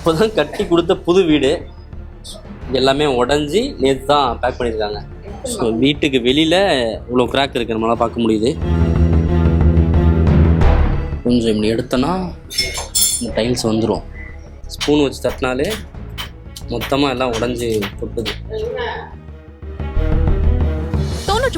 இப்போதான் கட்டி கொடுத்த புது வீடு. எல்லாமே உடஞ்சி நேற்று தான் பேக் பண்ணியிருக்காங்க. ஸோ வீட்டுக்கு வெளியில் இவ்வளோ கிராக் இருக்கு நம்மளால் பார்க்க முடியுது. கொஞ்சம் இப்படி எடுத்தோன்னா இந்த டைல்ஸ் வந்துடும் ஸ்பூன் வச்சு தட்டினாலே மொத்தமாக எல்லாம் உடஞ்சி கொட்டுது.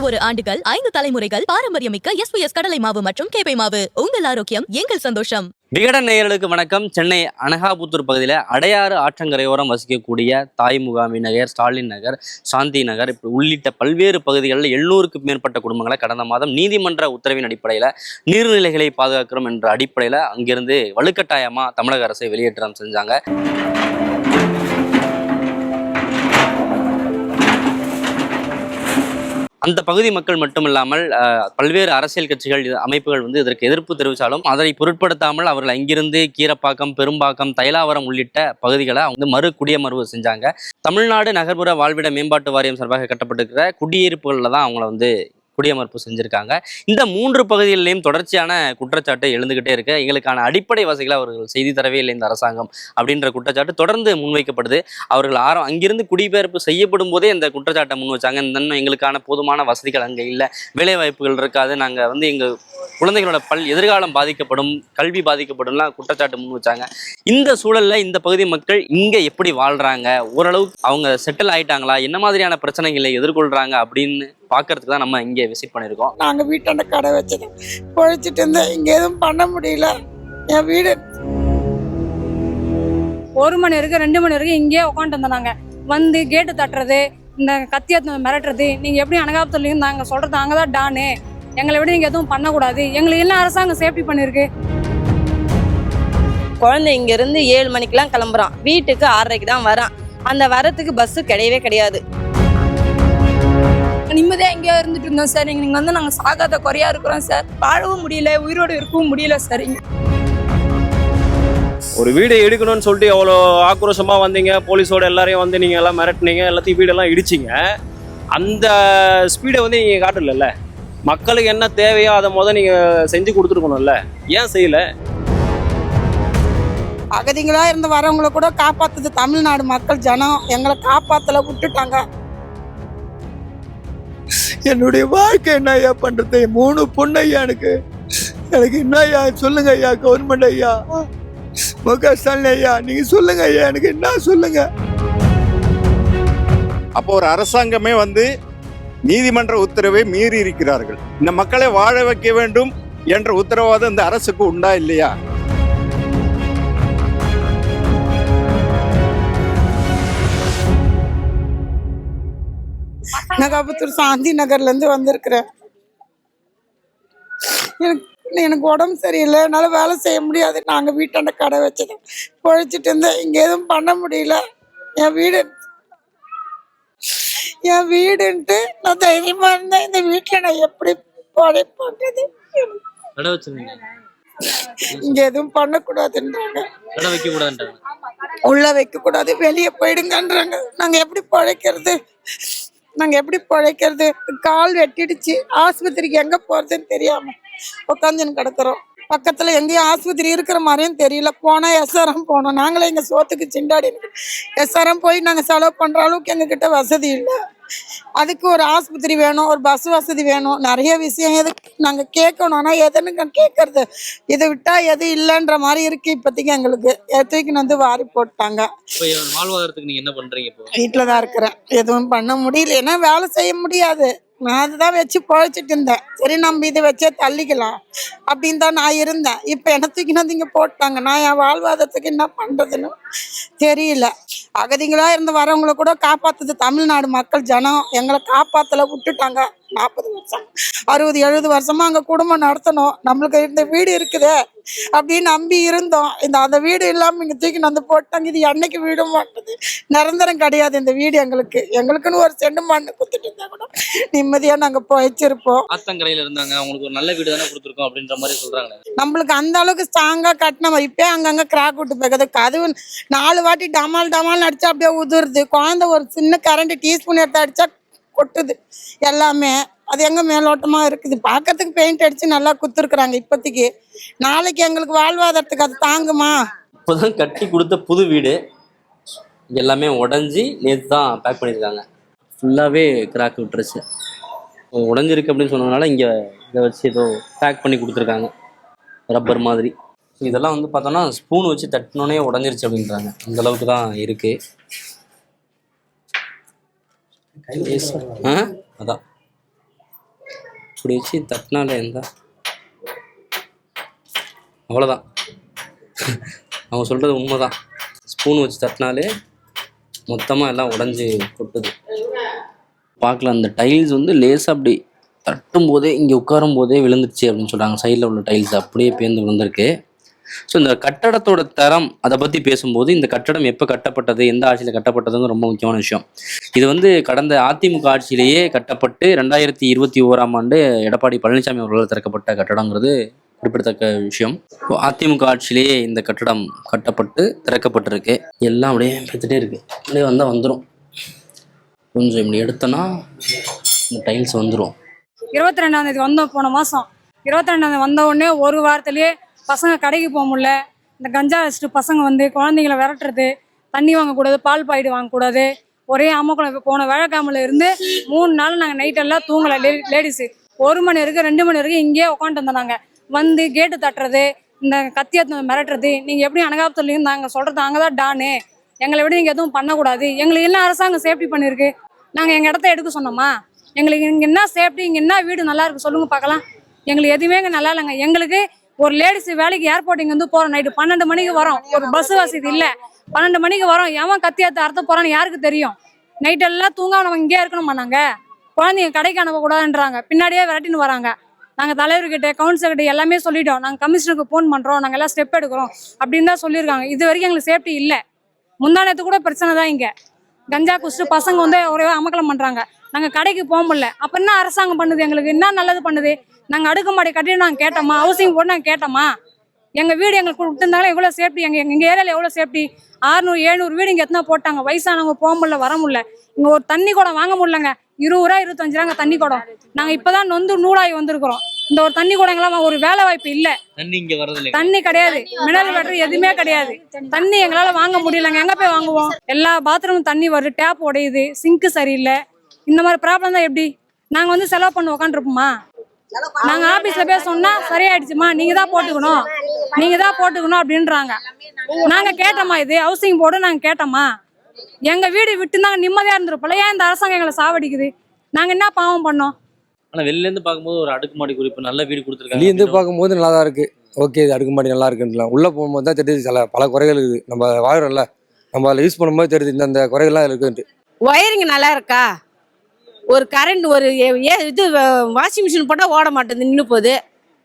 ஒரு ஆண்டுகள் ஐந்து தலைமுறைகள் பாரம்பரியமிக்க எஸ்பிஎஸ் கடலை மாவு மற்றும் கேப்பை மாவு. உங்கள் ஆரோக்கியம் எங்கள் சந்தோஷம். விகடன் நேயர்களுக்கு வணக்கம். சென்னை அனகாபுத்தூர் பகுதியில் அடையாறு ஆற்றங்கரையோரம் வசிக்கக்கூடிய தாய் முகாமி நகர் ஸ்டாலின் நகர் சாந்தி நகர் இப்படி உள்ளிட்ட பல்வேறு பகுதிகளில் எழுநூறுக்கும் மேற்பட்ட குடும்பங்களை கடந்த மாதம் நீதிமன்ற உத்தரவின் அடிப்படையில் நீர்நிலைகளை பாதுகாக்கிறோம் என்ற அடிப்படையில் அங்கிருந்து வலுக்கட்டாயமாக தமிழக அரசை வெளியேற்றம் செஞ்சாங்க. அந்த பகுதி மக்கள் மட்டுமில்லாமல் இல்லாமல் பல்வேறு அரசியல் கட்சிகள் அமைப்புகள் வந்து இதற்கு எதிர்ப்பு தெரிவித்தாலும் அதனை பொருட்படுத்தாமல் அவர்கள் அங்கிருந்து கீரப்பாக்கம் பெரும்பாக்கம் தைலாவரம் உள்ளிட்ட பகுதிகளை வந்து மறு குடியமர்வு செஞ்சாங்க. தமிழ்நாடு நகர்ப்புற வாழ்விட மேம்பாட்டு வாரியம் சார்பாக கட்டப்பட்டிருக்கிற குடியிருப்புகளில் தான் அவங்கள வந்து குடியமர்ப்பு செஞ்சுருக்காங்க. இந்த மூன்று பகுதிகளிலையும் தொடர்ச்சியான குற்றச்சாட்டு எழுந்துகிட்டே இருக்கு. எங்களுக்கான அடிப்படை வசதிகளை அவர்கள் செய்து தரவே இல்லை இந்த அரசாங்கம் அப்படின்ற குற்றச்சாட்டு தொடர்ந்து முன்வைக்கப்படுது. அவர்கள் ஆரம் அங்கிருந்து குடிபெயர்ப்பு செய்யப்படும் போதே இந்த குற்றச்சாட்டை முன் வச்சாங்க. இன்னும் எங்களுக்கான போதுமான வசதிகள் அங்கே இல்லை. வேலை வாய்ப்புகள் இருக்காது. நாங்கள் வந்து எங்கள் குழந்தைகளோட பல் எதிர்காலம் பாதிக்கப்படும் கல்வி பாதிக்கப்படும்லாம் குற்றச்சாட்டு முன் வச்சாங்க. இந்த சூழலில் இந்த பகுதி மக்கள் இங்கே எப்படி வாழ்கிறாங்க ஓரளவுக்கு அவங்க செட்டில் ஆயிட்டாங்களா? என்ன மாதிரியான பிரச்சனைகளை எதிர்கொள்கிறாங்க அப்படின்னு பார்க்கறதுக்கு தான் நம்ம இங்கே விசிட் பண்ணியிருக்கோம். நாங்கள் வீட்டாண்ட கடை வச்சுட்டு பொழைச்சிட்டு இருந்தேன். இங்கே எதுவும் பண்ண முடியல. என் வீடு ஒரு மணி வரைக்கும் ரெண்டு மணி வரைக்கும் இங்கேயே உட்காந்துட்டு இருந்தோம் நாங்க. வந்து கேட்டு தட்டுறது இந்த கத்தியை மிரட்டுறது நீங்க எப்படி அனகாபத்துலையும் நாங்க சொல்றது அங்கே தான் டானு எங்களை விட நீங்க எதுவும் பண்ணக்கூடாது. எங்களுக்கு என்ன அரசாங்கம் சேஃப்டி பண்ணிருக்கு குழந்தை இங்க இருந்து ஏழு மணிக்கெல்லாம் கிளம்புறான். வீட்டுக்கு ஆறரைக்கு தான் வரான். அந்த வரத்துக்கு பஸ் கிடையவே கிடையாது. நிம்மதியா எங்கேயோ இருந்துட்டு இருந்தோம் சார். இங்க நீங்க வந்து நாங்க சாகாத குறையா இருக்கிறோம் சார். வாழவும் முடியல உயிரோடு இருக்கவும் முடியல சார் ஒரு வீடு எடுக்கணும்னு சொல்லிட்டு எவ்வளோ ஆக்ரோஷமா வந்தீங்க? போலீஸோட எல்லாரையும் வந்து நீங்க எல்லாம் மிரட்டுனீங்க எல்லாத்தையும் வீடெல்லாம் இடிச்சிங்க. அந்த ஸ்பீடை வந்து நீங்க காட்டல மக்களுக்கு என்ன தேவையோ அதை முத நீங்க செஞ்சு கொடுத்துருக்கணும்ல? ஏன் செய்யல? அகதிங்களா இருந்து வரவங்கள கூட காப்பாத்துது தமிழ்நாடு மக்கள் ஜனம். எங்களை காப்பாத்தல விட்டுட்டாங்க. என்னுடைய வாழ்க்கை என்ன ஐயா பண்றது? மூணு பொண்ணு ஐயா எனக்கு. எனக்கு என்ன ஐயா? சொல்லுங்க ஐயா கவர்மெண்ட் ஐயா. மு க ஸ்டாலின் ஐயா நீங்க சொல்லுங்க ஐயா எனக்கு என்ன சொல்லுங்க? அப்போ ஒரு அரசாங்கமே வந்து நீதிமன்ற உத்தரவை மீறி இருக்கிறார்கள். இந்த மக்களை வாழ வைக்க வேண்டும் என்ற உத்தரவாதம் இந்த அரசுக்கு உண்டா இல்லையா? நகாபுத்தூர் சாந்தி நகர்ல இருந்து வந்திருக்கிறேன் எனக்கு எனக்கு உடம்பு சரியில்லை என்னால வேலை செய்ய முடியாது நாங்க வீட்டாண்ட கடை வச்சுட்டு பொழைச்சிட்டு இருந்தேன் இங்க எதுவும் பண்ண முடியல. என் வீடு என் வீடுன்ட்டு நான் தைரியமா இருந்தேன் இந்த வீட்டுல நான் எப்படி படை பண்றது இங்க எதுவும் பண்ணக்கூடாதுன்றாங்க. உள்ள வைக்க கூடாது வெளியே போயிடுங்கன்றாங்க. நாங்க எப்படி பிழைக்கிறது? நாங்க எப்படி பிழைக்கிறது? கால் வெட்டிடுச்சு. ஆஸ்பத்திரிக்கு எங்க போறதுன்னு தெரியாம உட்காந்துன்னு கிடக்குறோம். பக்கத்துல எங்கேயும் ஆஸ்பத்திரி இருக்கிற மாதிரியும் தெரியல. போனா எஸ்ஆர்எம் போனோம் நாங்களே எங்க சோத்துக்கு சிண்டாடி எஸ்ஆர்எம் போய் நாங்க செலவு பண்ற அளவுக்கு எங்ககிட்ட வசதி இல்லை. அதுக்கு ஒரு ஆஸ்பத்திரி வேணும் ஒரு பஸ் வசதி வேணும். நிறைய விஷயம் எதுக்கு நாங்க கேட்கணும். ஆனா எதுன்னு கேட்கறது? இதை விட்டா எது இல்லைன்ற மாதிரி இருக்கு இப்போதைக்கு எங்களுக்கு. தூக்கின்னு வந்து வாரி போட்டாங்க. வாழ்வாதாரத்துக்கு நீங்க என்ன பண்றீங்க இப்போ? வீட்டில் தான் இருக்கிறேன். எதுவும் பண்ண முடியல. ஏன்னா வேலை செய்ய முடியாது. நான் அதுதான் வச்சு பொழைச்சிட்டு இருந்தேன். சரி நம்ம இதை வச்சே தள்ளிக்கலாம் அப்படின்னு தான் நான் இருந்தேன். இப்போ என்ன தூக்கின்னு இங்கே போட்டாங்க. நான் என் வாழ்வாதாரத்துக்கு என்ன பண்ணுறதுன்னு தெரியல. அகதிங்களா இருந்து வரவங்கள கூட காப்பாற்றுது தமிழ்நாடு மக்கள் ஜனம். எங்களை காப்பாத்தல விட்டுட்டாங்க. நாற்பது வருஷம் அறுபது எழுபது வருஷமா அங்க குடும்பம் நடத்தணும். நம்மளுக்கு இந்த வீடு இருக்குதே அப்படின்னு நம்பி இருந்தோம். இந்த அந்த வீடு இல்லாம இங்க தூக்கி வந்து போட்டாங்க. இது என்னைக்கு வீடு மாட்டுது? நிரந்தரம் கிடையாது இந்த வீடு எங்களுக்கு. எங்களுக்குன்னு ஒரு செண்டு மண்ணு குத்துட்டு இருந்தா கூட நிம்மதியா நாங்க போயிச்சிருப்போம் ஆத்தங்கரையில இருந்தாங்க. அவங்களுக்கு ஒரு நல்ல வீடு தானே கொடுத்துருக்கோம் அப்படின்ற மாதிரி சொல்றாங்களே. நம்மளுக்கு அந்த அளவுக்கு ஸ்ட்ராங்கா கட்டின இப்போ அங்கங்க கிராக் விட்டு போகுது. கதவு நாலு வாட்டி டமால் டமால் அடிச்சா அப்படியே உதிருது. குழந்தை ஒரு சின்ன கரண்ட் டீஸ்பூன் எடுத்து அடிச்சா கொட்டுது. எல்லாமே அது எங்கே மேலோட்டமாக இருக்குது. பார்க்கறதுக்கு பெயிண்ட் அடித்து நல்லா குத்துருக்குறாங்க இப்போதைக்கு நாளைக்கு எங்களுக்கு வாழ்வாதாரத்துக்கு அது தாங்குமா? இப்போதான் கட்டி கொடுத்த புது வீடு. எல்லாமே உடஞ்சி நேற்று தான் பேக் பண்ணியிருக்காங்க. ஃபுல்லாகவே கிராக் விட்டுருச்சு. உடஞ்சிருக்கு அப்படின்னு சொன்னதுனால இங்கே இதை வச்சு ஏதோ பேக் பண்ணி கொடுத்துருக்காங்க. ரப்பர் மாதிரி. இதெல்லாம் வந்து பார்த்தோன்னா ஸ்பூன் வச்சு தட்டினோடனே உடஞ்சிருச்சு அப்படின்றாங்க. அந்த அளவுக்கு தான் இருக்குது ஆ அதான். இப்படி வச்சு தட்டினாலே எந்த அவ்வளோதான் அவங்க சொல்கிறது உண்மைதான். ஸ்பூன் வச்சு தட்டினாலே மொத்தமாக எல்லாம் உடஞ்சி கொட்டுது. பார்க்கல அந்த டைல்ஸ் வந்து லேசாக அப்படி தட்டும் போதே இங்கே உட்காரும் போதே விழுந்துருச்சு அப்படின்னு சொல்கிறாங்க சைடில் உள்ள டைல்ஸ் அப்படியே பேர்ந்து விழுந்திருக்கு. ஸோ இந்த கட்டடத்தோட தரம் அதை பற்றி பேசும்போது இந்த கட்டடம் எப்போ கட்டப்பட்டது எந்த ஆட்சியில் கட்டப்பட்டதுன்னு ரொம்ப முக்கியமான விஷயம். இது வந்து கடந்த அதிமுக ஆட்சியிலேயே கட்டப்பட்டு ரெண்டாயிரத்தி இருபத்தி ஓராம் ஆண்டு எடப்பாடி பழனிசாமி அவர்களால் திறக்கப்பட்ட கட்டடங்கிறது குறிப்பிடத்தக்க விஷயம். அதிமுக ஆட்சியிலேயே இந்த கட்டடம் கட்டப்பட்டு திறக்கப்பட்டிருக்கு. எல்லாம் அப்படியே பார்த்துட்டே இருக்கு. அப்படியே வந்தால் வந்துடும் கொஞ்சம் இப்படி எடுத்தோன்னா இந்த டைல்ஸ் வந்துடும் இருபத்தி ரெண்டாம் தேதி வந்தோம் போன மாதம் இருபத்தி ரெண்டாம் தேதி வந்த உடனே ஒரு வாரத்திலேயே பசங்க கடைக்கு போக முடியல. இந்த கஞ்சா வச்சுட்டு பசங்க வந்து குழந்தைங்கள விரட்டுறது தண்ணி வாங்கக்கூடாது பால் பாயிடு வாங்கக்கூடாது. ஒரே அம்மக்குளம் போன வேலைக்காமல இருந்து மூணு நாள் நாங்கள் நைட்டெல்லாம் தூங்கலை லே லேடிஸு ஒரு மணி வரைக்கும் ரெண்டு மணி வரைக்கும் இங்கேயே உட்காந்துட்டு இருந்தோம் நாங்கள் வந்து கேட்டு தட்டுறது இந்த கத்தி எடுத்து மிரட்டுறது நீங்கள் எப்படி அனகாபத்துலேயும் நாங்கள் சொல்கிறது நாங்கள் தான் டானு. எங்களை விட நீங்கள் எதுவும் பண்ணக்கூடாது. எங்களுக்கு என்ன அரசாங்கம் சேஃப்டி பண்ணியிருக்கு? நாங்கள் எங்கள் இடத்த எடுக்க சொன்னோமா? எங்களுக்கு இங்கே என்ன சேஃப்டி இங்கே என்ன வீடு நல்லா இருக்கு சொல்லுங்க பார்க்கலாம். எங்களுக்கு எதுவுமே இங்கே நல்லா இல்லைங்க. எங்களுக்கு ஒரு லேடிஸ் வேலைக்கு ஏர்போர்ட் இங்கே வந்து போகிறோம் நைட்டு பன்னெண்டு மணிக்கு வரோம். ஒரு பஸ் வசதி இல்லை. பன்னெண்டு மணிக்கு வரோம். எவன் கத்தி எடுத்து அறுத்த போகிறான்னு யாருக்கு தெரியும்? நைட் எல்லாம் தூங்காம நம்ம இங்கேயே இருக்கணுமா நாங்கள் குழந்தைங்க கடைக்கு அனுப்பக்கூடாதுன்றாங்க. பின்னாடியே விரட்டின்னு வராங்க. நாங்கள் தலைவர்கிட்ட கவுன்சிலர்கிட்ட எல்லாமே சொல்லிட்டோம். நாங்கள் கமிஷனருக்கு ஃபோன் பண்ணுறோம் நாங்கள் எல்லாம் ஸ்டெப் எடுக்கிறோம். அப்படின்னு தான் சொல்லியிருக்காங்க. இது வரைக்கும் எங்களுக்கு சேஃப்டி இல்லை. முந்தானத்து கூட பிரச்சனை தான் இங்கே. கஞ்சா குடிச்சிட்டு பசங்க வந்து ஒரே அமக்கலம் பண்ணுறாங்க நாங்கள் கடைக்கு போக முடியல. அப்போ என்ன அரசாங்கம் பண்ணுது எங்களுக்கு? என்ன நல்லது பண்ணுது? நாங்கள் அடுக்குமாடி கட்டி நாங்கள் கேட்டோமா ஹவுசிங் போட்டு நாங்கள் கேட்டோமா எங்கள் வீடு எங்களுக்கு கொடுத்துருந்தாலும் எவ்வளோ சேஃப்டி எங்கள் எங்கள் ஏரியாவில் எவ்வளோ சேஃப்டி ஆறுநூறு ஏழ்நூறு வீடு இங்கே எத்தனை போட்டாங்க? வயசானவங்க போக முடியல வர முடியல. இங்கே ஒரு தண்ணி குடம் வாங்க முடியலங்க. இருபது ரூபா இருபத்தஞ்சு ரூபாங்க தண்ணி குடம். நாங்கள் இப்போ தான் நொந்து நூலாகி வந்திருக்கிறோம். இந்த ஒரு தண்ணி குடங்களாம் ஒரு வேலை வாய்ப்பு இல்லை. தண்ணி இங்கே வரதில்லை தண்ணி கிடையாது. மினரல் வாட்டர் எதுவுமே கிடையாது. தண்ணி எங்களால வாங்க முடியலங்க. எங்க போய் வாங்குவோம்? எல்லா பாத்ரூமும் தண்ணி வருது டேப் உடையுது சிங்க் சரியில்லை. இந்த மாதிரி ப்ராப்ளம் தான் எப்படி? நாங்க வந்து செலவு பண்ண உட்காந்துருப்போமா நாங்க ஆபீஸ்ல போய் சொன்னா சரியாயிடுச்சுமா நீங்க தான் போட்டுக்கணும். நீங்க தான் போட்டுக்கணும் அப்படின்றாங்க. நாங்க கேட்டோமா இது? ஹவுசிங் போர்டு நாங்க கேட்டோமா? எங்க வீடு விட்டு நாங்க நிம்மதியா இருந்திருப்போம் ஏன் இந்த அரசாங்கம் எங்களை சாவடிக்குது. நாங்க என்ன பாவம் பண்ணோம்? ஆனால் வெளிலேருந்து பார்க்கும்போது ஒரு அடுக்குமாடி குறிப்பு நல்ல வீடு கொடுத்துருக்காங்க. வெளியேருந்து பார்க்கும்போது நல்லா தான் இருக்குது ஓகே இது அடுக்குமாடி நல்லா இருக்குன்னுலாம். உள்ளே போகும்போது தான் தெரியுது சில பல குறைகள் இருக்குது. நம்ம வாழ்கிறோம்ல நம்ம அதில் யூஸ் பண்ணும்போது தெரியுது இந்த குறைகள்லாம் இருக்குன்ட்டு. ஒயரிங் நல்லா இருக்கா? ஒரு கரண்ட் ஒரு ஏ- ஏ- இது வாஷிங் மிஷின் போட்டால் ஓட மாட்டேங்குது நின்று போகுது.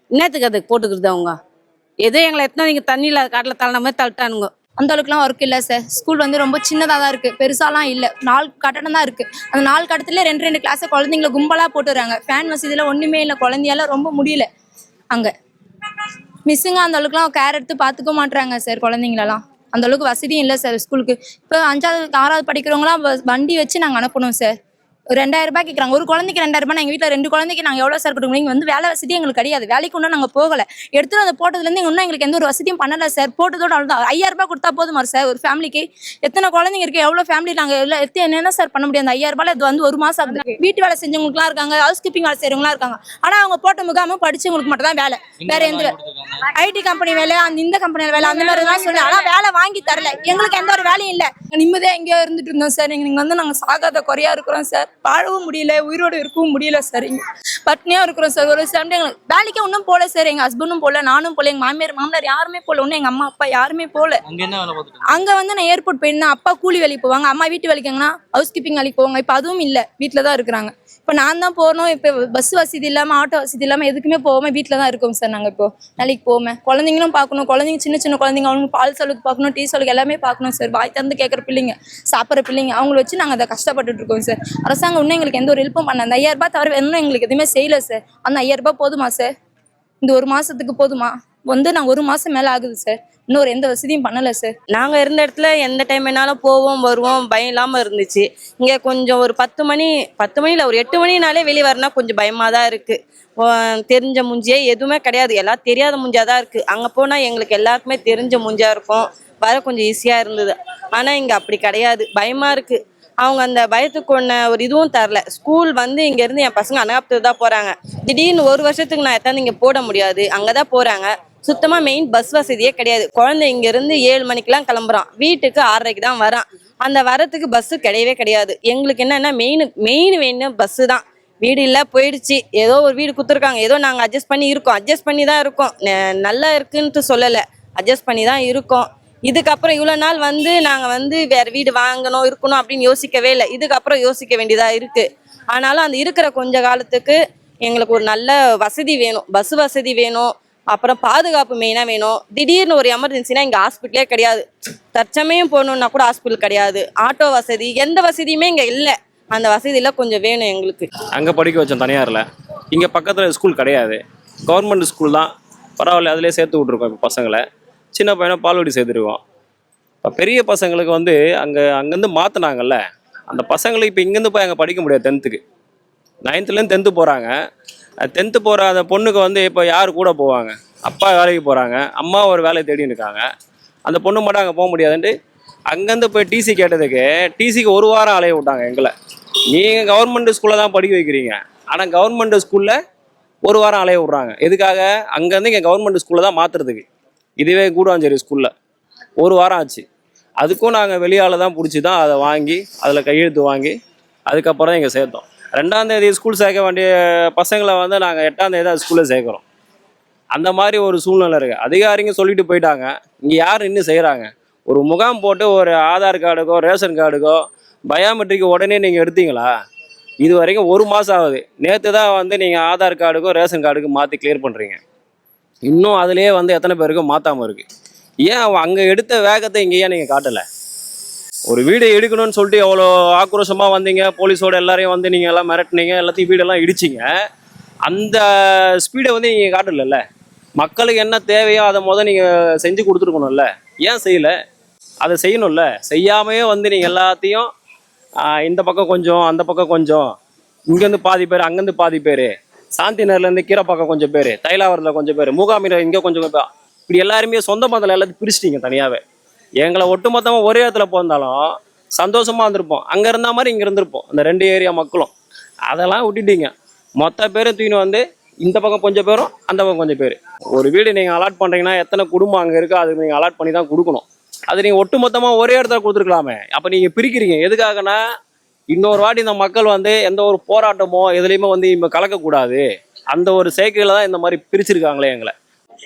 என்னத்துக்கு அதுக்கு போட்டுக்கிறது அவங்க? ஏதோ எங்களை எத்தனை நீங்கள் தண்ணியில் காட்டில் தள்ளின மாதிரி தள்ளிட்டானுங்க. அந்த அளவுக்குலாம் ஒர்க் இல்லை சார் ஸ்கூல் வந்து ரொம்ப சின்னதாக தான் இருக்குது பெருசாலாம் இல்லை. நாலு கட்டணம் தான் இருக்குது அந்த நாலு கட்டத்தில் ரெண்டு ரெண்டு கிளாஸை குழந்தைங்கள கும்பலாக போட்டுறாங்க ஃபேன் வசதியில் ஒன்றுமே இல்லை. குழந்தையால ரொம்ப முடியல. அங்கே. மிஸ்ஸுங்க அந்த அளவுக்குலாம் கேர் எடுத்து பார்த்துக்க மாட்றாங்க சார் குழந்தைங்களெல்லாம். அந்த அளவுக்கு வசதியும் இல்லை சார் ஸ்கூலுக்கு இப்போ அஞ்சாவது ஆறாவது படிக்கிறவங்களாம் வண்டி வச்சு நாங்கள் அனுப்பணும் சார் ரெண்டாயிரம் ரூபாய் கேட்குறாங்க ஒரு குழந்தைக்கு ரெண்டாயிரம் ரூபாய் எங்கள் வீட்டில் ரெண்டு குழந்தைக்கு நாங்கள் எவ்வளோ சார் கொடுக்கணும் இங்கே வந்து வேலை வசதி எங்களுக்கு கிடையாது. வேலைக்கு இன்னும் நாங்கள் போகலை. எடுத்துட்டு அதை போட்டதுலேருந்து இன்னும் எங்களுக்கு எந்த ஒரு வசதியும் பண்ணலை சார். போட்டதோட அவ்வளோதான் ஐயாயிரம் ரூபாய் கொடுத்தா போதுமா சார் ஒரு ஃபேமிலிக்கு எத்தனை குழந்தைங்க இருக்கு? எவ்வளோ ஃபேமிலி நாங்கள் எல்லாம் எத்தனை என்ன சார் பண்ண முடியும்? அந்த ஐயாயிரம் ரூபாய் இது வந்து ஒரு மாதம் ஆகுது. வீட்டு வேலை செஞ்சவங்களுக்குலாம் இருக்காங்க. ஹவுஸ் கீப்பிங் வேலை செய்கிறவங்களாம் இருக்காங்க. ஆனால் அவங்க போட்ட முகாம படிச்சவங்களுக்கு மட்டும் தான் வேலை. வேற எந்த ஐடி கம்பெனி வேலை அந்த இந்த கம்பெனி வேலை அந்த மாதிரி தான் சொல்லி ஆனால் வேலை வாங்கி தரல. எங்களுக்கு எந்த ஒரு வேலையும் இல்லை. நிம்மதியாக எங்கேயோ இருந்துட்டு இருந்தோம் சார். இங்கே வந்து நாங்கள் சாகாத குறையா இருக்கிறோம் சார். வாழவும் முடியல உயிரோடு இருக்கவும் முடியல சார். இங்கே பட்னியாக இருக்கிறோம் சார். ஒரு சண்டே எங்களுக்கு வேலைக்கு ஒன்றும் போகல சார். எங்கள் ஹஸ்பண்டும் போகல நானும் போகல எங்கள் மாமியார் மாமனார் யாருமே போகல ஒன்றும் எங்கள் அம்மா அப்பா யாருமே போகல அங்கே வந்து நான் ஏர்போர்ட் போயிருந்தேன். அப்பா கூலி வேலைக்கு போவாங்க. அம்மா வீட்டு வேலைக்குங்கன்னா ஹவுஸ் கீப்பிங் வேலைக்கு போவாங்க. இப்போ அதுவும் இல்லை. வீட்டில் தான் இருக்கிறாங்க. இப்போ நான் தான் போகணும் இப்போ பஸ் வசதி இல்லாமல் ஆட்டோ வசதி இல்லாமல் எதுக்குமே போகாமல் வீட்டில் தான் இருக்கோம் சார் நாங்கள் இப்போ. வேலைக்கு போவோமே. குழந்தைங்களும் பார்க்கணும். குழந்தைங்க சின்ன சின்ன குழந்தைங்க அவங்க பால் செலவுக்கு பார்க்கணும் டீ சலுக்கு எல்லாமே பார்க்கணும் சார் வாய் திறந்து கேட்குற பிள்ளைங்க சாப்பிட்ற பிள்ளைங்க அவங்கள வச்சு நாங்கள் அதை கஷ்டப்பட்டுட்டு இருக்கோம் சார் அரசாங்கம் இன்னும் எங்களுக்கு எந்த ஒரு ஹெல்ப்பும் பண்ண அந்த ஐயாயிரரூபா தவிர இன்னும் எங்களுக்கு எதுவுமே செய்யலை சார் அந்த ஐயாயிரரூபா போதுமா சார் இந்த ஒரு மாதத்துக்கு போதுமா? வந்து நாங்கள் ஒரு மாதம் மேலே ஆகுது சார் இன்னொரு எந்த வசதியும் பண்ணல சார் நாங்கள் இருந்த இடத்துல எந்த டைம் வேணாலும் போவோம் வருவோம் பயம் இல்லாமல் இருந்துச்சு. இங்கே கொஞ்சம் ஒரு பத்து மணி பத்து மணியில் ஒரு எட்டு மணினாலே வெளியே வரனா கொஞ்சம் பயமாக தான் இருக்குது தெரிஞ்ச முஞ்சியே எதுவுமே கிடையாது. எல்லாம் தெரியாத முஞ்சியாக தான் இருக்குது அங்கே போனால் எங்களுக்கு எல்லாருக்குமே தெரிஞ்ச முஞ்சியாக இருக்கும். வர கொஞ்சம் ஈஸியாக இருந்தது. ஆனால் இங்கே அப்படி கிடையாது. பயமாக இருக்குது அவங்க அந்த பயத்துக்கு ஒன்ன ஒரு இதுவும் தரல. ஸ்கூல் வந்து இங்கேருந்து என் பசங்க அனகாபுத்தூர் தான் போகிறாங்க திடீர்னு ஒரு வருஷத்துக்கு நான் எத்தாந்து இங்கே போட முடியாது. அங்கே தான் போகிறாங்க சுத்தமாக மெயின் பஸ் வசதியே கிடையாது. குழந்தை இங்கேருந்து ஏழு மணிக்கெலாம் கிளம்புறான். வீட்டுக்கு ஆறரைக்கு தான் வரான். அந்த வரத்துக்கு பஸ்ஸு கிடையவே கிடையாது. எங்களுக்கு என்னென்னா மெயின் மெயின் வேணும் பஸ்ஸு தான். வீடு இல்லை போயிடுச்சு. ஏதோ ஒரு வீடு கொடுத்துருக்காங்க. ஏதோ நாங்கள் அட்ஜஸ்ட் பண்ணி இருக்கோம். அட்ஜஸ்ட் பண்ணி தான் இருக்கோம். ந- நல்லா இருக்குன்ட்டு சொல்லலை. அட்ஜஸ்ட் பண்ணி தான் இருக்கோம். இதுக்கப்புறம் இவ்வளோ நாள் வந்து நாங்கள் வந்து வேறு வீடு வாங்கணும் இருக்கணும் அப்படின்னு யோசிக்கவே இல்லை. இதுக்கப்புறம் யோசிக்க வேண்டியதாக இருக்குது ஆனாலும் அந்த இருக்கிற கொஞ்ச காலத்துக்கு எங்களுக்கு ஒரு நல்ல வசதி வேணும். பஸ் வசதி வேணும். அப்புறம் பாதுகாப்பு மெயினாக வேணும். திடீர்னு ஒரு எமர்ஜென்சினா இங்கே ஹாஸ்பிட்டலே கிடையாது. தற்சமயம் போகணுன்னா கூட ஹாஸ்பிட்டல் கிடையாது. ஆட்டோ வசதி எந்த வசதியுமே இங்கே இல்லை. அந்த வசதியெல்லாம் கொஞ்சம் வேணும் எங்களுக்கு. அங்கே படிக்க வச்சோம் தனியாரில். இங்கே பக்கத்தில் ஸ்கூல் கிடையாது. கவர்மெண்ட் ஸ்கூல் தான். பரவாயில்ல அதிலே சேர்த்து விட்ருக்கோம் இப்போ பசங்களை. சின்ன பையனை பால்வடி சேர்த்துருக்கோம். இப்போ பெரிய பசங்களுக்கு வந்து அங்கே அங்கேருந்து மாற்றினாங்கல்ல அந்த பசங்களுக்கு இப்போ இங்கேருந்து போய் அங்கே படிக்க முடியாது டென்த்துக்கு நைன்த்துலேருந்து டென்த்து போகிறாங்க டென்த்து போகிற அந்த பொண்ணுக்கு வந்து இப்போ யார் கூட போவாங்க? அப்பா வேலைக்கு போகிறாங்க அம்மா ஒரு வேலையை தேடின்னு இருக்காங்க. அந்த பொண்ணு மட்டும் அங்கே போக முடியாதுன்ட்டு அங்கேருந்து போய் டிசி கேட்டதுக்கு டிசிக்கு ஒரு வாரம் அலைய விட்டாங்க எங்களை. நீங்கள் கவர்மெண்ட் ஸ்கூலில் தான் படிக்க வைக்கிறீங்க. ஆனால் கவர்மெண்ட் ஸ்கூலில் ஒரு வாரம் அலைய விட்றாங்க. எதுக்காக? அங்கேருந்து இங்கே கவர்மெண்ட் ஸ்கூலில் தான் மாற்றுறதுக்கு இதுவே கூடாஞ்சேரி ஸ்கூலில் ஒரு வாரம் ஆச்சு. அதுக்கும் நாங்கள் வெளியால் தான் பிடிச்சி தான் அதை வாங்கி அதில் கையெழுத்து வாங்கி அதுக்கப்புறம் இங்கே சேர்த்தோம். ரெண்டாம் தேதி ஸ்கூல் சேர்க்க வேண்டிய பசங்களை வந்து நாங்கள் எட்டாம் தேதி தான் ஸ்கூலில் சேர்க்குறோம். அந்த மாதிரி ஒரு சூழ்நிலை இருக்குது அதிகாரிங்க சொல்லிட்டு போயிட்டாங்க. இங்கே யார் இன்னும் செய்கிறாங்க ஒரு முகாம் போட்டு ஒரு ஆதார் கார்டுக்கோ ரேஷன் கார்டுக்கோ பயோமெட்ரிக் உடனே நீங்கள் எடுத்தீங்களா? இது வரைக்கும் ஒரு மாதம் ஆகுது. நேற்று தான் வந்து நீங்கள் ஆதார் கார்டுக்கோ ரேஷன் கார்டுக்கும் மாற்றி கிளியர் பண்ணுறீங்க இன்னும் அதுலேயே வந்து எத்தனை பேருக்கும் மாற்றாமல் இருக்குது ஏன் அவன் அங்கே எடுத்த வேகத்தை இங்கேயே நீங்கள் காட்டலை? ஒரு வீடு எடுக்கணும்னு சொல்லிட்டு எவ்வளோ ஆக்ரோஷமாக வந்தீங்க? போலீஸோட எல்லாரையும் வந்து நீங்கள் எல்லாம் மிரட்டினீங்க எல்லாத்தையும் வீடெல்லாம் இடிச்சிங்க. அந்த ஸ்பீடை வந்து நீங்கள் காட்டலல்ல? மக்களுக்கு என்ன தேவையோ அதை முதல் நீங்கள் செஞ்சு கொடுத்துருக்கணும்ல? ஏன் செய்யலை? அதை செய்யணும்ல? செய்யாமையே வந்து நீங்கள் எல்லாத்தையும் இந்த பக்கம் கொஞ்சம் அந்த பக்கம் கொஞ்சம் இங்கேருந்து பாதி பேர் அங்கேருந்து பாதி பேர் சாந்தி நகர்லேருந்து கீரை பக்கம் கொஞ்சம் பேர் தைலாவரத்தில் கொஞ்சம் பேர் மூகாமீர இங்கே கொஞ்சம் இப்படி எல்லாருமே சொந்த பந்தத்தில் எல்லாத்தையும் பிரிச்சிட்டிங்க தனியாகவே எங்களை ஒட்டுமொத்தமாக ஒரே இடத்துல போந்தாலும் சந்தோஷமாக இருந்திருப்போம். அங்கே இருந்த மாதிரி இங்கே இருந்திருப்போம். அந்த ரெண்டு ஏரியா மக்களும். அதெல்லாம் விட்டுட்டீங்க. மொத்த பேரும் தூக்கின்னு வந்து இந்த பக்கம் கொஞ்சம் பேரும் அந்த பக்கம் கொஞ்சம் பேர். ஒரு வீடு நீங்கள் அலாட் பண்ணுறீங்கன்னா எத்தனை குடும்பம் அங்கே இருக்கோ அதுக்கு நீங்கள் அலாட் பண்ணி தான் கொடுக்கணும். அது நீங்கள் ஒட்டு மொத்தமாக ஒரே இடத்துல கொடுத்துருக்கலாமே. அப்போ நீங்கள் பிரிக்கிறீங்க. எதுக்காகனா இன்னொரு வாட்டி இந்த மக்கள் வந்து எந்த ஒரு போராட்டமோ எதுலேயுமே வந்து இப்போ கலக்கக்கூடாது. அந்த ஒரு செயற்கையில் தான் இந்த மாதிரி பிரிச்சிருக்காங்களே எங்களை.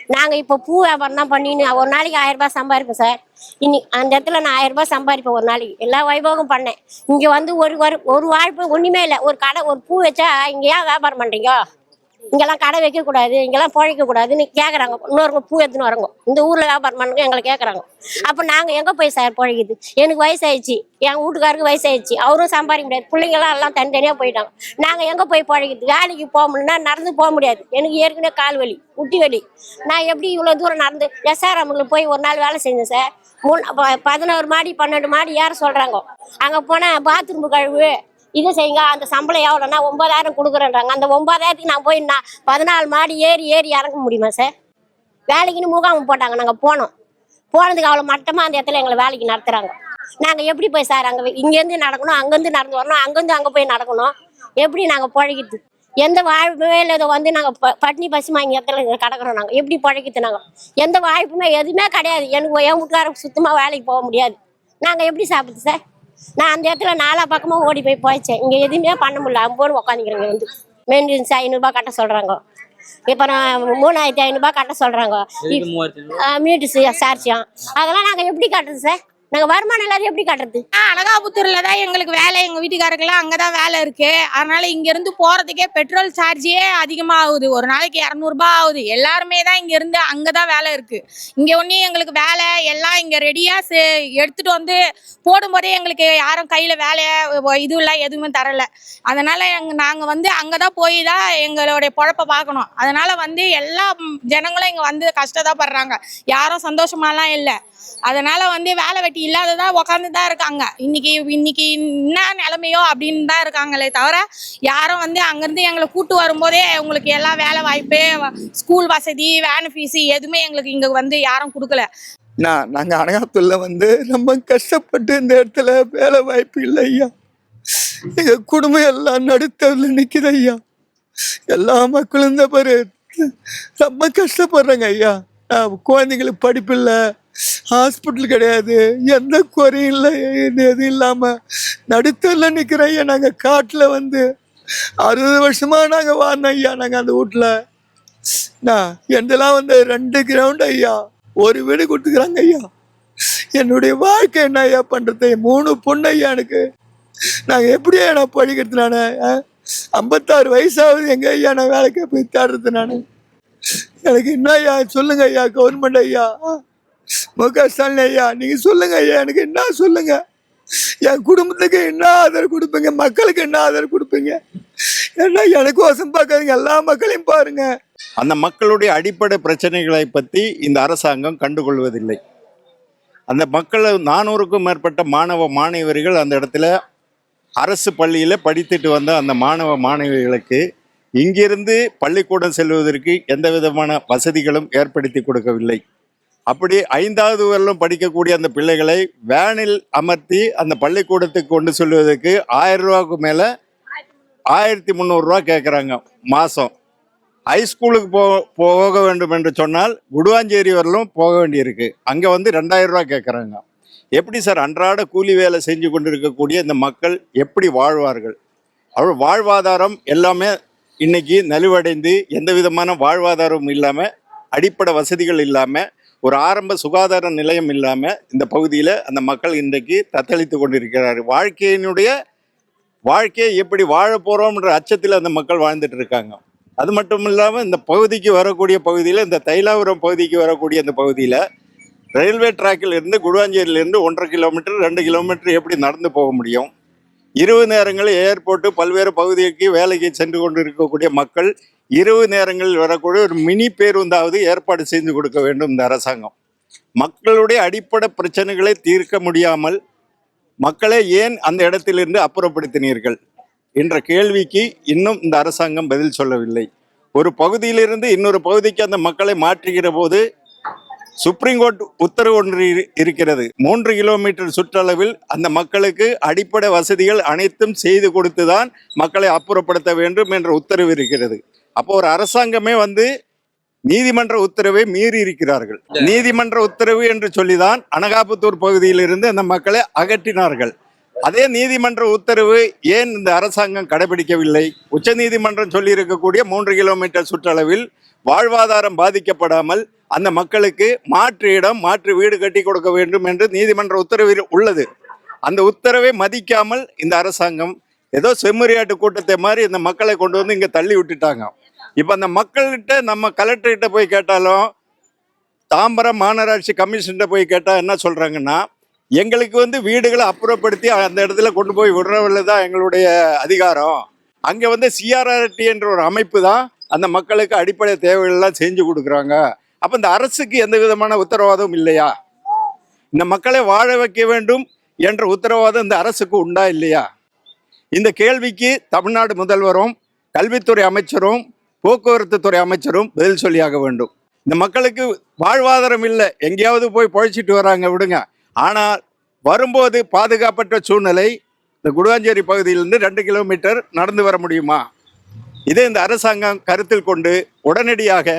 நாங்கள் இப்போ பூ வியாபாரம் தான் பண்ணின்னு ஒரு நாளைக்கு ஆயிரம் ரூபாய் சம்பாதிப்பேன் சார். இனி அந்த இடத்துல நான் ஆயிரம் ரூபாய் சம்பாதிப்பேன் ஒரு நாளைக்கு. எல்லா வைபோகம் பண்ணேன். இங்கே வந்து ஒரு வரு- ஒரு வாய்ப்பு ஒன்றுமே இல்லை. ஒரு கடை ஒரு பூ வச்சா இங்கே ஏன் வியாபாரம் பண்ணுறீங்க இங்கெல்லாம் கடை வைக்கக்கூடாது இங்கெல்லாம் பிழைக்கக்கூடாதுன்னு கேட்குறாங்க இன்னொருங்க பூ எடுத்துன்னு வரங்க இந்த ஊரில் வியாபாரம் பண்ணுங்க எங்களை கேட்குறாங்க அப்போ நாங்கள் எங்கே போய் சார் பிழைக்குது? எனக்கு வயசாயிடுச்சு. என் வீட்டுக்காருக்கு வயசாயிடுச்சு. அவரும் சம்பாதிக்க முடியாது. பிள்ளைங்களாம் எல்லாம் தனித்தனியாக போயிட்டாங்க. நாங்கள் எங்கே போய் பிழைக்குது? வேலைக்கு போக முடியலன்னா நடந்து போக முடியாது. எனக்கு ஏற்கனவே கால் வலி முட்டி வலி. நான் எப்படி இவ்வளோ தூரம் நடந்து எஸ்ஆர்எம்ல போய் ஒரு நாள் வேலை செஞ்சேன் சார்? மூணு பதினோரு மாடி பன்னெண்டு மாடி ஏற சொல்கிறாங்க அங்கே போனால் பாத்ரூம் கழுவு இது செய்யுங்க. அந்த சம்பளம் எவ்வளோனா ஒன்பதாயிரம் கொடுக்குறேன்றாங்க. அந்த ஒன்பதாயிரத்துக்கு நான் போய் நான் பதினாலு மாடி ஏறி ஏறி இறங்க முடியுமா சார் வேலைக்குன்னு முகாம் போட்டாங்க. நாங்கள் போனோம். போனதுக்கு அவ்வளோ மட்டமாக அந்த இடத்துல எங்களை வேலைக்கு நடத்துகிறாங்க நாங்கள் எப்படி போய் சார் அங்கே இங்கேருந்து நடக்கணும் அங்கேருந்து நடந்து வரணும் அங்கேருந்து அங்கே போய் நடக்கணும்? எப்படி நாங்கள் பழகிட்டு? எந்த வாய்ப்புமே இல்லை. வந்து நாங்கள் ப பட்னி பசுமா இங்கே இடத்துல கிடக்குறோம் நாங்கள் எப்படி பழகிட்டு நாங்கள் எந்த வாய்ப்புமே எதுவுமே கிடையாது. எனக்கு என் வீட்டுக்காரருக்கு சுத்தமாக வேலைக்கு போக முடியாது. நாங்கள் எப்படி சாப்பிடுது சார் நான் அந்த இடத்துல நாலா பக்கமாக ஓடி போய் போயிச்சேன் இங்கே எதுவுமே பண்ண முடியல. அம்போன்னு உட்காந்துக்கிறேங்க வந்து. மெயின்டெனன்ஸ் ஐநூறுரூபா கட்ட சொல்கிறாங்க இப்போ நான் மூணாயிரத்தி ஐநூறுரூபா கட்ட சொல்கிறாங்க மீட்டு சார்ஜியம் அதெல்லாம் நாங்கள் எப்படி கட்டுறது சார்? நாங்கள் வருமானம் எல்லாரும் எப்படி கட்டுறது? அனகாபுத்தூர்ல தான் எங்களுக்கு வேலை. எங்க வீட்டுக்காரருக்கெல்லாம் அங்கதான் வேலை இருக்கு. அதனால இங்க இருந்து போறதுக்கே பெட்ரோல் சார்ஜே அதிகமா ஆகுது ஒரு நாளைக்கு இரநூறுபா ஆகுது. எல்லாருமே தான் இங்க இருந்து அங்கதான் வேலை இருக்கு. இங்க ஒண்ணு எங்களுக்கு வேலை. எல்லாம் இங்க ரெடியா எடுத்துட்டு வந்து போடும்போதே எங்களுக்கு யாரும் கையில வேலையை இது இல்லை எதுவுமே தரல. அதனால எங்க நாங்க வந்து அங்கதான் போய் தான் எங்களுடைய பொழப்ப பார்க்கணும். அதனால வந்து எல்லா ஜனங்களும் இங்க வந்து கஷ்டதான் படுறாங்க யாரும் சந்தோஷமாலாம் இல்லை. அதனால வந்து வேலை வெட்டி இல்லாததா உக்காந்து தான் இருக்காங்க. இன்னைக்கு இன்னைக்கு என்ன நிலைமையோ அப்படின்னு தான் இருக்காங்களே தவிர யாரும் வந்து அங்கேருந்து எங்களை கூட்டு வரும்போதே உங்களுக்கு எல்லாம் வேலை வாய்ப்பு ஸ்கூல் வசதி வேன் ஃபீஸு எதுவுமே எங்களுக்கு இங்கே வந்து யாரும் கொடுக்கல. நான் நாங்கள் அனகாத்துல வந்து ரொம்ப கஷ்டப்பட்டு இந்த இடத்துல வேலை வாய்ப்பு இல்லை ஐயா. எங்கள் குடும்பம் எல்லாம் நடுத்தரில் நிற்கிது ஐயா. எல்லா மக்களும் இந்த பாரு ரொம்ப கஷ்டப்படுறாங்க ஐயா. குழந்தைங்களுக்கு படிப்பு இல்லை ஹாஸ்பிட்டல் கிடையாது. எந்த குறையும் இல்லை. இது எதுவும் இல்லாமல் நடுத்தரில் நிற்கிற ஐயா நாங்கள் காட்டில் வந்து அறுபது வருஷமாக நாங்கள் வாழ்ந்தோம் ஐயா நாங்கள் அந்த வீட்டில். நான் எந்தெல்லாம் வந்து ரெண்டு கிரவுண்ட் ஐயா ஒரு வீடு கொடுத்துக்கிறாங்க ஐயா. என்னுடைய வாழ்க்கை என்ன ஐயா பண்ணுறது மூணு பொண்ணு ஐயா எனக்கு. நாங்கள் எப்படியா நான் படிக்கிறது நான்? ஐம்பத்தாறு வயசாகுது எங்க ஐயா நான் வேலைக்கு போய் தேடுறது நான்? எனக்கு என்ன ஐயா? சொல்லுங்க ஐயா கவர்மெண்ட் ஐயா. மு க ஸ்டாலின் ஐயா நீங்கள் சொல்லுங்க ஐயா எனக்கு என்ன சொல்லுங்க? என் குடும்பத்துக்கு என்ன ஆதரவு கொடுப்பீங்க? மக்களுக்கு என்ன ஆதரவு கொடுப்பீங்க? என்ன எனக்கு வசம் பார்க்காதீங்க எல்லா மக்களையும் பாருங்க. அந்த மக்களுடைய அடிப்படை பிரச்சனைகளை பற்றி இந்த அரசாங்கம் கண்டுகொள்வதில்லை. அந்த மக்கள் நானூறுக்கும் மேற்பட்ட மாணவ மாணவர்கள் அந்த இடத்துல அரசு பள்ளியில் படித்துட்டு வந்த அந்த மாணவ மாணவிகளுக்கு இங்கிருந்து பள்ளிக்கூடம் செல்வதற்கு எந்த விதமான வசதிகளும் ஏற்படுத்தி கொடுக்கவில்லை. அப்படி ஐந்தாவது வரலும் படிக்கக்கூடிய அந்த பிள்ளைகளை வேனில் அமர்த்தி அந்த பள்ளிக்கூடத்துக்கு கொண்டு செல்வதற்கு ஆயிரம் ரூபாய்க்கு மேலே ஆயிரத்தி முந்நூறுரூவா கேட்குறாங்க மாதம் ஹைஸ்கூலுக்கு போ போக வேண்டும் என்று சொன்னால் குடுவாஞ்சேரி வரலும் போக வேண்டியிருக்கு. அங்கே வந்து ரெண்டாயிரம் ரூபா கேட்குறாங்க எப்படி சார் அன்றாட கூலி வேலை செஞ்சு கொண்டு இருக்கக்கூடிய இந்த மக்கள் எப்படி வாழ்வார்கள்? அவர் வாழ்வாதாரம் எல்லாமே இன்னைக்கு நலிவடைந்து எந்த விதமான வாழ்வாதாரமும் இல்லாமல் அடிப்படை வசதிகள் இல்லாமல் ஒரு ஆரம்ப சுகாதார நிலையம் இல்லாமல் இந்த பகுதியில் அந்த மக்கள் இன்றைக்கு தத்தளித்து கொண்டிருக்கிறார் வாழ்க்கையினுடைய வாழ்க்கையை எப்படி வாழ போகிறோம்ன்ற அச்சத்தில் அந்த மக்கள் வாழ்ந்துட்டு இருக்காங்க. அது மட்டும் இல்லாமல் இந்த பகுதிக்கு வரக்கூடிய பகுதியில் இந்த தைலாபுரம் பகுதிக்கு வரக்கூடிய அந்த பகுதியில் ரயில்வே ட்ராக்கில் இருந்து குடுவாஞ்சேரியிலேருந்து ஒன்றரை கிலோமீட்டர் ரெண்டு கிலோமீட்டர் எப்படி நடந்து போக முடியும்? இரவு நேரங்களில் ஏர்போர்ட்டு பல்வேறு பகுதிக்கு வேலைக்கு சென்று கொண்டு இருக்கக்கூடிய மக்கள் இரவு நேரங்களில் வரக்கூடிய ஒரு மினி பேருந்தாவது ஏற்பாடு செய்து கொடுக்க வேண்டும் இந்த அரசாங்கம். மக்களுடைய அடிப்படை பிரச்சனைகளை தீர்க்க முடியாமல் மக்களை ஏன் அந்த இடத்திலிருந்து அப்புறப்படுத்தினீர்கள்? என்ற கேள்விக்கு இன்னும் இந்த அரசாங்கம் பதில் சொல்லவில்லை. ஒரு பகுதியிலிருந்து இன்னொரு பகுதிக்கு அந்த மக்களை மாற்றுகிற போது சுப்ரீம் கோர்ட் உத்தரவு ஒன்று இருக்கிறது. மூன்று கிலோமீட்டர் சுற்றளவில் அந்த மக்களுக்கு அடிப்படை வசதிகள் அனைத்தும் செய்து கொடுத்துதான் மக்களை அப்புறப்படுத்த வேண்டும் என்ற உத்தரவு இருக்கிறது. அப்போ ஒரு அரசாங்கமே வந்து நீதிமன்ற உத்தரவை மீறி இருக்கிறார்கள். நீதிமன்ற உத்தரவு என்று சொல்லிதான் அனகாபுத்தூர் பகுதியிலிருந்து அந்த மக்களை அகற்றினார்கள். அதே நீதிமன்ற உத்தரவு ஏன் இந்த அரசாங்கம் கடைபிடிக்கவில்லை? உச்சநீதிமன்றம் சொல்லியிருக்கக்கூடிய மூன்று கிலோமீட்டர் சுற்றளவில் வாழ்வாதாரம் பாதிக்கப்படாமல் அந்த மக்களுக்கு மாற்று இடம் மாற்று வீடு கட்டி கொடுக்க வேண்டும் என்று நீதிமன்ற உத்தரவில் உள்ளது. அந்த உத்தரவை மதிக்காமல் இந்த அரசாங்கம் ஏதோ செம்மறியாட்டு கூட்டத்தை மாதிரி இந்த மக்களை கொண்டு வந்து இங்கே தள்ளி விட்டுட்டாங்க. இப்போ அந்த மக்கள்கிட்ட நம்ம கலெக்டர்கிட்ட போய் கேட்டாலும் தாம்பரம் மாநகராட்சி கமிஷன்கிட்ட போய் கேட்டால் என்ன சொல்கிறாங்கன்னா எங்களுக்கு வந்து வீடுகளை அப்புறப்படுத்தி அந்த இடத்துல கொண்டு போய் விடுறவர்கள் தான் எங்களுடைய அதிகாரம். அங்கே வந்து சிஆர்ஆர்டி என்ற ஒரு அமைப்பு தான் அந்த மக்களுக்கு அடிப்படை தேவைகள்லாம் செஞ்சு கொடுக்குறாங்க. அப்போ இந்த அரசுக்கு எந்த விதமான உத்தரவாதம் இல்லையா? இந்த மக்களை வாழ வைக்க வேண்டும் என்ற உத்தரவாதம் இந்த அரசுக்கு உண்டா இல்லையா? இந்த கேள்விக்கு தமிழ்நாடு முதல்வரும் கல்வித்துறை அமைச்சரும் போக்குவரத்து துறை அமைச்சரும் பதில் சொல்லியாக வேண்டும். இந்த மக்களுக்கு வாழ்வாதாரம் இல்லை. எங்கேயாவது போய் பொழைச்சிட்டு வராங்க விடுங்க. ஆனால் வரும்போது பாதுகாப்பற்ற சூழ்நிலை இந்த குடுவாஞ்சேரி பகுதியிலிருந்து ரெண்டு கிலோமீட்டர் நடந்து வர முடியுமா? இதை இந்த அரசாங்கம் கருத்தில் கொண்டு உடனடியாக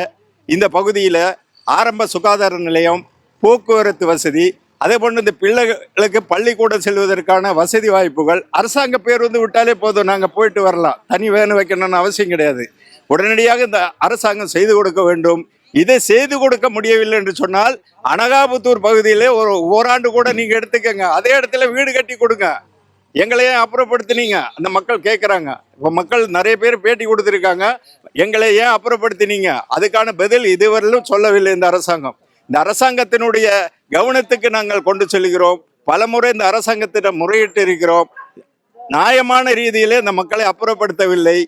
இந்த பகுதியில் ஆரம்ப சுகாதார நிலையம் போக்குவரத்து வசதி அதே போன்று இந்த பிள்ளைகளுக்கு பள்ளிக்கூடம் செல்வதற்கான வசதி வாய்ப்புகள் அரசாங்க பேருந்து விட்டாலே போதும் நாங்கள் போயிட்டு வரலாம். தனி வேன் வைக்கணும்னு அவசியம் கிடையாது. உடனடியாக இந்த அரசாங்கம் செய்து கொடுக்க வேண்டும். இதை செய்து கொடுக்க முடியவில்லை என்று சொன்னால் அனகாபுத்தூர் பகுதியிலே ஒரு ஓராண்டு கூட நீங்கள் எடுத்துக்கங்க. அதே இடத்துல வீடு கட்டி கொடுங்க. எங்களையே அப்புறப்படுத்தினீங்க. அந்த மக்கள் கேட்குறாங்க இப்போ மக்கள் நிறைய பேர் பேட்டி கொடுத்துருக்காங்க. எங்களை ஏன் அப்புறப்படுத்தினீங்க? அதுக்கான பதில் இதுவரையிலும் சொல்லவில்லை இந்த அரசாங்கம். இந்த அரசாங்கத்தினுடைய கவனத்துக்கு நாங்கள் கொண்டு செல்கிறோம். பலமுறை இந்த அரசாங்கத்திடம் முறையிட்டு இருக்கிறோம். நியாயமான ரீதியிலே இந்த மக்களை அப்புறப்படுத்தவில்லை.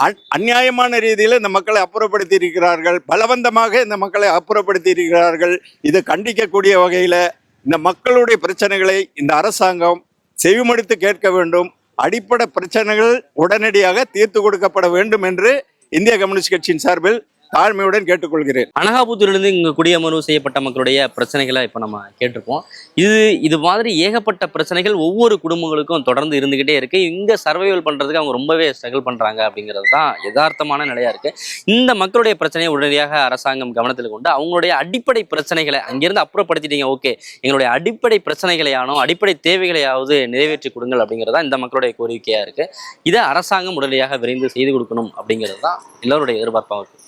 அந்- அநியாயமான ரீதியில் இந்த மக்களை அப்புறப்படுத்தி இருக்கிறார்கள் பலவந்தமாக இந்த மக்களை அப்புறப்படுத்தி இருக்கிறார்கள் இது கண்டிக்கக்கூடிய வகையில் இந்த மக்களுடைய பிரச்சனைகளை இந்த அரசாங்கம் செவிமடுத்து கேட்க வேண்டும். அடிப்படை பிரச்சனைகள் உடனடியாக தீர்த்து கொடுக்கப்பட வேண்டும் என்று இந்திய கம்யூனிஸ்ட் கட்சியின் சார்பில் தாழ்மையுடன் கேட்டுக்கொள்கிறேன். அனகாபுத்தூரிலிருந்து இங்க குடியமர்வு செய்யப்பட்ட மக்களுடைய பிரச்சனைகளை இப்போ நம்ம கேட்டிருப்போம் இது இது மாதிரி ஏகப்பட்ட பிரச்சனைகள் ஒவ்வொரு குடும்பங்களுக்கும் தொடர்ந்து இருந்துகிட்டே இருக்கு. இங்க சர்வைவல் பண்றதுக்கு அவங்க ரொம்பவே ஸ்ட்ரகிள் பண்றாங்க அப்படிங்கிறது தான் யதார்த்தமான நிலையா இருக்கு. இந்த மக்களுடைய பிரச்சனையை உடனடியாக அரசாங்கம் கவனத்தில் கொண்டு அவங்களுடைய அடிப்படை பிரச்சனைகளை அங்கிருந்து அப்புறப்படுத்திட்டீங்க ஓகே. எங்களுடைய அடிப்படை பிரச்சனைகளையானோ அடிப்படை தேவைகளையாவது நிறைவேற்றி கொடுங்கள் அப்படிங்கிறதா இந்த மக்களுடைய கோரிக்கையா இருக்கு. இதை அரசாங்கம் உடனடியாக விரைந்து செய்து கொடுக்கணும் அப்படிங்கிறது தான் எல்லோருடைய எதிர்பார்ப்பாக இருக்கு.